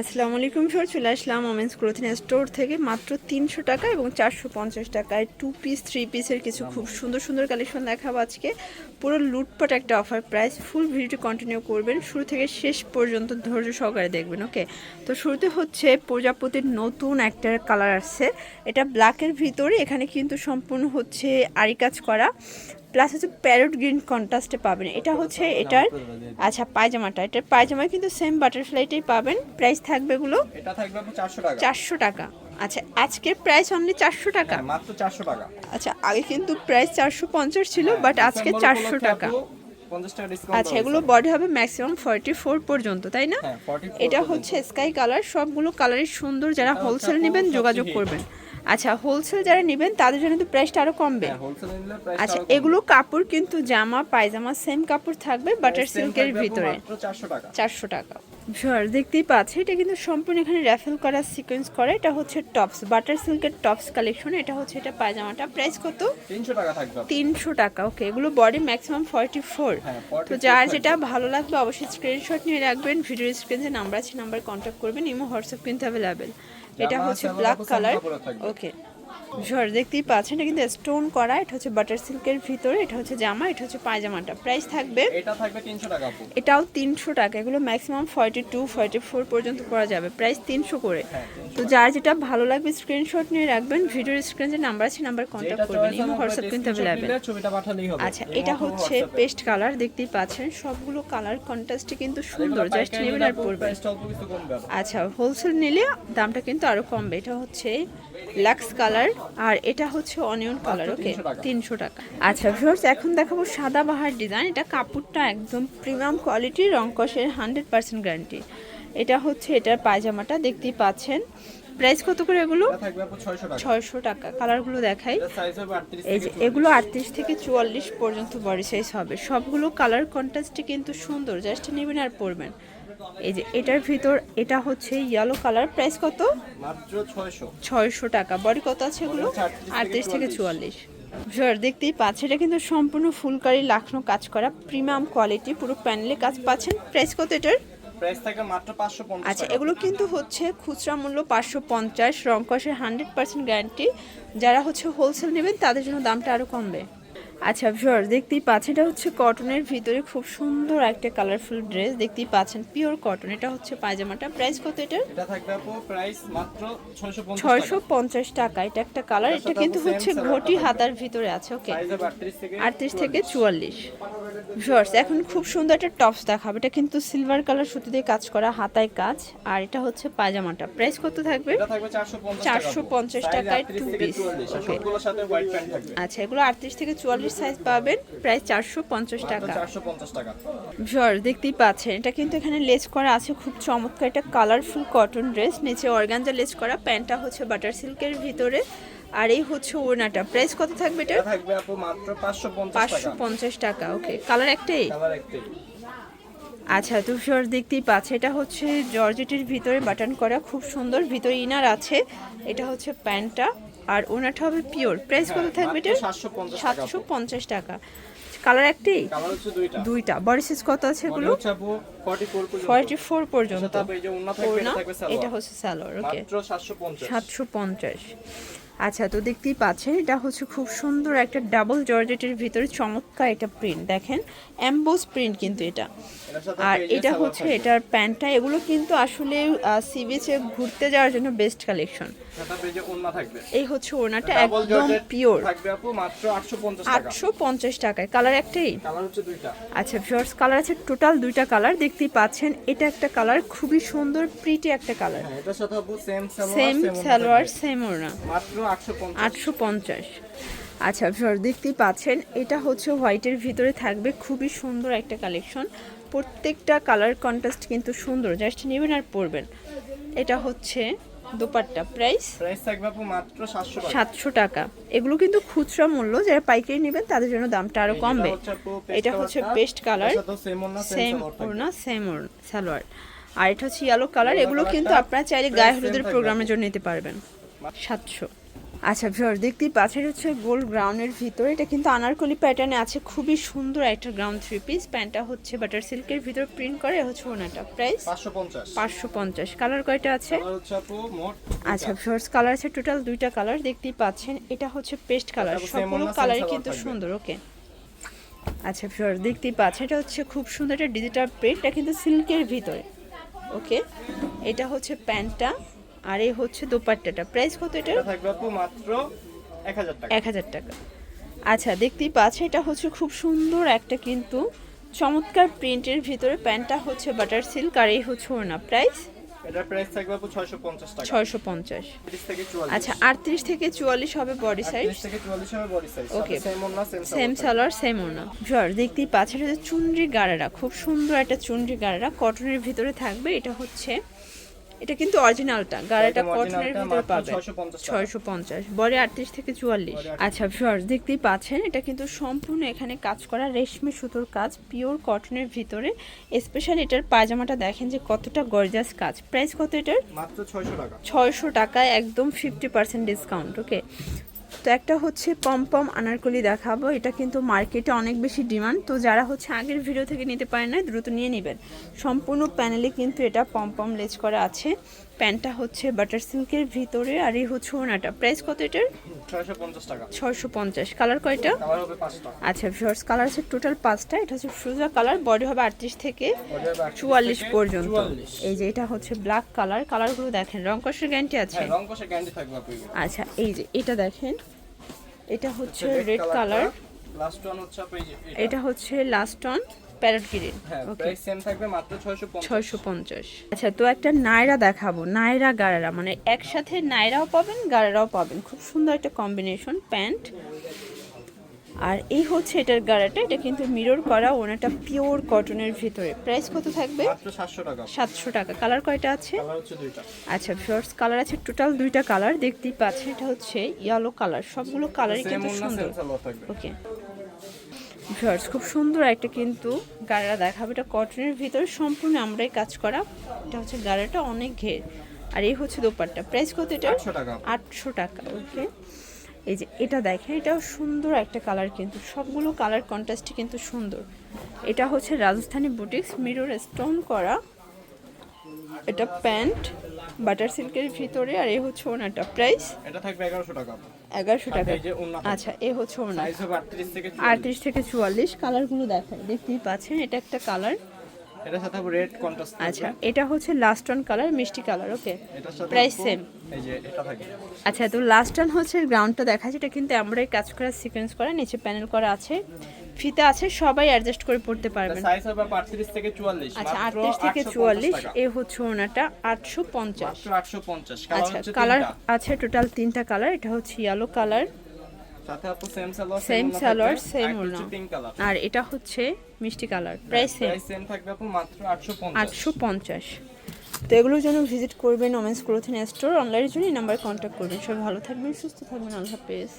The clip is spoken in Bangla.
আসসালামু আলাইকুম স্যার চলে আসলাম ওমেন্স ক্লোথিং স্টোর থেকে মাত্র তিনশো টাকা এবং চারশো পঞ্চাশ টাকায় টু পিস থ্রি পিসের কিছু খুব সুন্দর সুন্দর কালেকশন দেখাবো আজকে। পুরো লুটপাট একটা অফার প্রাইস ফুল ভিডিওটি কন্টিনিউ করবেন, শুরু থেকে শেষ পর্যন্ত ধৈর্য সহকারে দেখবেন ওকে তো শুরুতে হচ্ছে প্রজাপতির নতুন একটা কালার আসছে। এটা ব্ল্যাকের ভিতরে এখানে কিন্তু সম্পূর্ণ হচ্ছে আরি কাজ করা। প্লাস হচ্ছে প্যারট গ্রিন কন্ট্রাস্টে পাবেন। এটা হচ্ছে এটার আচ্ছা পায়জামাটা। এটার পায়জামায় কিন্তু সেম বাটারফ্লাইটাই পাবেন। প্রাইস থাকবে এগুলো এটা থাকবে চারশো টাকা। চারশো টাকা। আচ্ছা আজকের প্রাইস অনলি চারশো টাকা। হ্যাঁ, মাত্র চারশো টাকা। আচ্ছা আগে কিন্তু প্রাইস চারশো পঞ্চাশ ছিল বাট আজকে চারশো টাকা। আচ্ছা এগুলো বডি হবে ম্যাক্সিমাম ফর্টি ফোর পর্যন্ত তাই না? হ্যাঁ, 44 এটা হচ্ছে স্কাই কালার সবগুলো কালারই সুন্দর। যারা হোলসেল নেবেন যোগাযোগ করবেন। আচ্ছা হোলসেল যারা নেবেন তাদের জন্য তো প্রাইসটা আরও কমবে। হ্যাঁ আচ্ছা এগুলো কাপড় কিন্তু জামা পায়জামা সেম কাপড় থাকবে বাটার সিল্কের ভিতরে। চারশো টাকা। সর দেখতেই পাচ্ছে এটা কিন্তু সম্পূর্ণ এখানে র্যাফেল করা সিকোয়েন্স করা এটা হচ্ছে টপস বাটার সিল্কের টপস কালেকশন এটা হচ্ছে এটা পায়জামাটা। প্রাইস কত? তিনশো টাকা থাকবে। তিনশো টাকা ওকে এগুলো বডি ম্যাক্সিমাম ফর্টি ফোর হ্যাঁ, তো যার যেটা ভালো লাগবে অবশ্যই স্ক্রিনশট নিয়ে রাখবেন ভিডিও স্ক্রিন নাম্বার আছে নাম্বার কন্ট্যাক্ট করবেন ইমো হোয়াটসঅ্যাপ কিন্তু অ্যাভেলেবেল এটা হচ্ছে ব্ল্যাক কালার। ওকে ঝড় দেখতেই পাচ্ছেন এটা কিন্তু স্টোন করা এটা হচ্ছে বাটার সিল্কের ভিতরে এটা হচ্ছে জামা এটা হচ্ছে পায়জামাটা। প্রাইস থাকবে এটা থাকবে তিনশো টাকা আপু। এটাও তিনশো টাকা এগুলো maximum forty two forty four পর্যন্ত পড়া যাবে। প্রাইস তিনশো করে। হ্যাঁ, তো যার যেটা ভালো লাগবে স্ক্রিনশট নিয়ে রাখবেন। ভিডিওর স্ক্রিন যে নাম্বার আছে নাম্বার কন্টাক্ট করবেন। ইমো হোয়াটসঅ্যাপ কিন্তু নিলে ছবিটা পাঠালেই হবে। আচ্ছা এটা হচ্ছে পেস্ট কালার দেখতেই পাচ্ছেন। সবগুলো কালার কন্ট্রাস্টে কিন্তু সুন্দর জাস্ট নেবেন আর পরবেন। আচ্ছা হোলসেল নিলে দামটা কিন্তু আরও কমবে। এটা হচ্ছে লাক্স কালার আর এটা হচ্ছে অনিয়ন কালার ওকে তিনশো টাকা। আচ্ছা ভিউয়ার্স এখন দেখাবো সাদা বাহার ডিজাইন এটা কাপড়টা একদম প্রিমিয়াম কোয়ালিটির রংকসের হান্ড্রেড পার্সেন্ট গ্যারান্টি এটা হচ্ছে এটার পায়জামাটা দেখতেই পাচ্ছেন। প্রাইস কত করে এগুলো? ছয়শো টাকা। কালারগুলো দেখাই। এই যে এগুলো আটত্রিশ থেকে চুয়াল্লিশ পর্যন্ত বডি সাইজ হবে। সবগুলো কালার কন্ট্রাস্টে কিন্তু সুন্দর। জাস্ট নেবেন আর পরবেন। এই যে এটার ভিতর এটা হচ্ছে ইয়েলো কালার প্রাইস কত? মাত্র ছয়শো। ছয়শো টাকা। বডি কত আছে এগুলো? 38 আটত্রিশ থেকে থেকে চুয়াল্লিশ। জোর দেখতেই পাচ্ছেন এটা কিন্তু সম্পূর্ণ ফুলকারি লাখনো কাজ করা প্রিমিয়াম কোয়ালিটি পুরো প্যানেলে কাজ পাচ্ছেন। প্রাইস কত এটার? প্রাইস মাত্র আচ্ছা এগুলো কিন্তু হচ্ছে খুচরা মূল্য পাঁচশো পঞ্চাশ রংকসের হান্ড্রেড পার্সেন্ট গ্যারান্টি যারা হচ্ছে হোলসেল নেবেন তাদের জন্য দামটা আরও কমবে। আচ্ছা ভিউয়ার দেখতেই পাচ্ছেন এটা হচ্ছে কটনের ভিতরে খুব সুন্দর একটা কালারফুল ড্রেস দেখতেই পাচ্ছেন পিওর কটন এটা হচ্ছে পায়জামাটা। প্রাইস কত এটার? এটা থাকবে আপু প্রাইস মাত্র ছয়শো পঞ্চাশ ছয়শো পঞ্চাশ টাকা এটা একটা কালার এটা কিন্তু হচ্ছে ঘটি হাতার ভিতরে আছে ওকে সাইজ হবে আটত্রিশ থেকে আটত্রিশ থেকে চুয়াল্লিশ। ভিউয়ার্স এখন খুব সুন্দর একটা টপস দেখাবে। এটা কিন্তু সিলভার কালার সুতি দিয়ে কাজ করা হাতায় কাজ। আর এটা হচ্ছে পায়জামাটা। প্রাইস কত থাকবে? এটা থাকবে চারশো পঞ্চাশ 450 টাকায় টু পিস. সবগুলোর সাথে হোয়াইট প্যান্ট থাকবে। আচ্ছা এগুলো আটত্রিশ থেকে চুয়াল্লিশ সাইজ পাবেন প্রায় চারশো পঞ্চাশ টাকা। ভিউয়ার দেখতেই পাচ্ছেন এটা কিন্তু এখানে লেস করা আছে খুব চমৎকার একটা কালারফুল কটন ড্রেস নিচে অর্গানজা লেস করা প্যান্টটা হচ্ছে বাটার সিল্কের ভিতরে। আর এই হচ্ছে ওড়নাটা। প্রাইস কত থাকবে এটা? থাকবে আপু মাত্র পাঁচশো পঞ্চাশ পাঁচশো টাকা পঞ্চাশ টাকা ওকে কালার একটাই? কালার একটাই। আচ্ছা তো ফিওর দেখতেই পাচ্ছে এটা হচ্ছে জর্জেটের ভিতরে বাটন করা খুব সুন্দর। ভিতরে ইনার আছে এটা হচ্ছে প্যান্টটা। আর ওনাটা হবে পিওর। প্রাইস কত থাকবে এটা সাতশো পঞ্চাশ টাকা কালার একটাই? কালার হচ্ছে দুইটা। দুইটা। বডি সাইজ কত আছে এগুলো? ফর্টি ফোর পর্যন্ত। থাকবে এটা হচ্ছে স্যালোয়ার ওকে সাতশো পঞ্চাশ। আচ্ছা তো দেখতেই পাচ্ছেন এটা হচ্ছে খুব সুন্দর একটা ডাবল জর্জেটের ভিতরে চমৎকার এটা প্রিন্ট। দেখেন অ্যাম্বোস প্রিন্ট কিন্তু এটা। আর এটা হচ্ছে এটার প্যান্টটা। এগুলো কিন্তু আসলে সি বিচে ঘুরতে যাওয়ার জন্য বেস্ট কালেকশন এই হচ্ছে ওনাটা একদম পিওর আটশো পঞ্চাশ টাকায়। কালার একটাই? আচ্ছা ভিউয়ার্স কালার আছে টোটাল দুইটা কালার দেখতেই পাচ্ছেন এটা একটা কালার খুবই সুন্দর প্রিটি একটা কালার হ্যাঁ সেম সালোয়ার সেম মাত্র আটশো পঞ্চাশ। আচ্ছা ভিউয়ার দেখতেই পাচ্ছেন এটা হচ্ছে হোয়াইটের ভিতরে থাকবে খুবই সুন্দর একটা কালেকশন প্রত্যেকটা কালার কন্ট্রাস্ট কিন্তু সুন্দর জাস্ট নেবেন আর পরবেন। এটা হচ্ছে দোপাট্টা প্রাইস প্রাইস থাকবে আপু মাত্র সাতশো টাকা। সাতশো টাকা। এগুলো কিন্তু খুচরা মূল্য যারা পাইকারি নেবেন তাদের জন্য দামটা আরও কমবে। এটা হচ্ছে বেস্ট কালার। সেম ওন্না সেম সেম ওড়না সালোয়ার। আর এটা হচ্ছে ইয়েলো কালার এগুলো কিন্তু আপনারা চাইলে গায়ে হলুদের প্রোগ্রামের জন্য নিতে পারবেন। সাতশো। আচ্ছা ভিউয়ার দেখতেই পাচ্ছেন হচ্ছে গোল্ড গ্রাউন্ডের ভিতরে। এটা কিন্তু আনারকলি প্যাটার্নে আছে। খুবই সুন্দর একটা গ্রাউন্ড থ্রি পিস প্যান্টটা হচ্ছে বাটার সিল্কের ভিতরে প্রিন্ট করে হচ্ছে ওনাটা প্রাইস পাঁচশো পঞ্চাশ। কালার কয়টা আছে? আচ্ছা ফার্স্ট কালার আছে টোটাল দুইটা কালার দেখতেই পাচ্ছেন এটা হচ্ছে পেস্ট কালার সবগুলো কালারই কিন্তু সুন্দর ওকে আচ্ছা ফার্স্ট দেখতেই পাচ্ছেন এটা হচ্ছে খুব সুন্দর একটা ডিজিটাল প্রিন্ট এটা কিন্তু সিল্কের ভিতরে ওকে এটা হচ্ছে প্যান্টটা আর এই হচ্ছে দোপাট্টাটা। প্রাইস কত এটা থাকবে আপু মাত্র এক হাজার টাকা। এক হাজার টাকা। আচ্ছা দেখতেই পাচ্ছেন এটা হচ্ছে খুব সুন্দর একটা কিন্তু চমৎকার প্রিন্টের ভিতরে প্যান্টটা হচ্ছে বাটার সিল্ক আর এই হচ্ছে ওড়না। প্রাইস? এটার প্রাইস থাকবে আপু ছয়শো পঞ্চাশ টাকা। ছয়শো পঞ্চাশ। তিরিশ থেকে চুয়াল্লিশ। আচ্ছা আটত্রিশ থেকে চুয়াল্লিশ হবে বডি সাইজ তিরিশ থেকে চুয়াল্লিশ হবে বডি সাইজ Okay. সেম ওনা সেম সালোয়ার সেম ওনা জর দেখতেই পাচ্ছেন এটা হচ্ছে চুনরি গাড়ারা খুব সুন্দর একটা চুনরি গাড়ারা কটনের ভিতরে থাকবে এটা হচ্ছে এটা কিন্তু অরিজিনালটা গাড়িটা কটনের ভিতরে পাবে। 650 টাকা। ছয়শো পঞ্চাশ বরে আটত্রিশ থেকে চুয়াল্লিশ। আচ্ছা ভিউয়ার্স দেখতেই পাচ্ছেন এটা কিন্তু সম্পূর্ণ এখানে কাজ করা রেশমি সুতোর কাজ পিওর কটনের ভিতরে। স্পেশাল এটার পায়জামাটা দেখেন যে কতটা গর্জাস কাজ। প্রাইস কত এটার? মাত্র ছয়শো টাকা। ছয়শো টাকায় একদম ফিফটি পার্সেন্ট ডিসকাউন্ট ওকে তো একটা হচ্ছে পমপম আনারকলি দেখাবো। এটা কিন্তু মার্কেটে অনেক বেশি ডিমান্ড। তো যারা হচ্ছে আগের ভিডিও থেকে নিতে পারেন না দ্রুত নিয়ে নেবেন। সম্পূর্ণ প্যানেলে কিন্তু এটা পমপম লেজ করা আছে। প্যান্টটা হচ্ছে বাটার সিল্কের ভিতরে আর এই হচ্ছে ওনাটা। প্রাইস কত এটার? ছয়শো পঞ্চাশ কালার কয়টা? আচ্ছা ভিউয়ার্স কালার আছে টোটাল পাঁচটা। এটা হচ্ছে ফ্রুজা কালার বডি হবে আটত্রিশ থেকে বডি হবে 38 চুয়াল্লিশ পর্যন্ত। এই যে এটা হচ্ছে ব্ল্যাক কালার। কালারগুলো দেখেন রং কষের গ্যারান্টি আছে? হ্যাঁ আচ্ছা এই যে এটা দেখেন এটা হচ্ছে রেড কালার। এটা। হচ্ছে last one parrot green okay same থাকবে মাত্র আচ্ছা তো একটা নায়রা দেখাবো নায়রা গারারা। মানে একসাথে নায়রাও পাবেন গারারাও পাবেন। খুব সুন্দর একটা কম্বিনেশন প্যান্ট আর এই হচ্ছে এটার গারাটা এটা কিন্তু মিরর করা ওনাটা পিওর কটনের ভিতরে। প্রাইস কত থাকবে? সাতশো টাকা। কালার কয়টা আছে? আচ্ছা ফিওর্স কালার আছে টোটাল দুইটা কালার দেখতেই পাচ্ছেন এটা হচ্ছে ইয়েলো কালার সবগুলো কালারই কিন্তু সুন্দর। ওকে ভিউয়ার্স খুব সুন্দর একটা কিন্তু গাড়া দেখাবে। এটা কটনের ভিতরে সম্পূর্ণ আমরাই কাজ করা। এটা হচ্ছে গাড়াটা অনেক ঘের। আর এই হচ্ছে দোপাট্টা। প্রাইস কত এটা আটশো টাকা। ওকে এই যে এটা দেখেন এটাও সুন্দর একটা কালার কিন্তু। সবগুলো কালার কন্ট্রাস্টই কিন্তু সুন্দর। এটা হচ্ছে রাজস্থানি বুটিক্স মিরর স্টোন করা। এটা প্যান্ট বাটার সিল্কের ভিতরে আর এই হচ্ছে ওনাটা প্রাইস এটা থাকবে এগারোশো টাকা। এগারোশো টাকা। আচ্ছা এ হচ্ছে ওনা সাইজ হবে থেকে চুয়াল্লিশ। কালারগুলো দেখায় দেখতেই পাচ্ছেন এটা একটা কালার এটার সাথে রেড কন্ট্রাস্ট আচ্ছা এটা হচ্ছে লাস্ট অন কালার মিষ্টি কালার ওকে প্রাইস সেম এই যে এটা থাকবে আচ্ছা তো লাস্ট অন হচ্ছে গ্রাউন্ডটা দেখা যায় এটা কিন্তু আমরাই কাজ করা সিকোয়েন্স করা নিচে প্যানেল করা আছে। ফিতা আছে সবাই অ্যাডজাস্ট করে পড়তে পারবেন। সাইজ হবে আপু আটত্রিশ থেকে চুয়াল্লিশ আচ্ছা মাত্র আটত্রিশ থেকে 850 চুয়াল্লিশ এ হচ্ছে ওনাটা আটশো পঞ্চাশ। মাত্র আটশো পঞ্চাশ। কালার আচ্ছা হচ্ছে কালার আছে টোটাল তিনটা কালার এটা হচ্ছে ইয়েলো কালার সাথে আপু same salwar same salwar same ওড়না আর এটা হচ্ছে মিষ্টি colour price same price same থাকবে আপু মাত্র তো এগুলোর জন্য ভিজিট করবেন ওমেন্স ক্লোথিং স্টোর অনলাইনের জন্য এই নাম্বারে কন্ট্যাক্ট করবেন। সবাই ভালো থাকবেন সুস্থ থাকবেন আল্লাহ হাফেজ।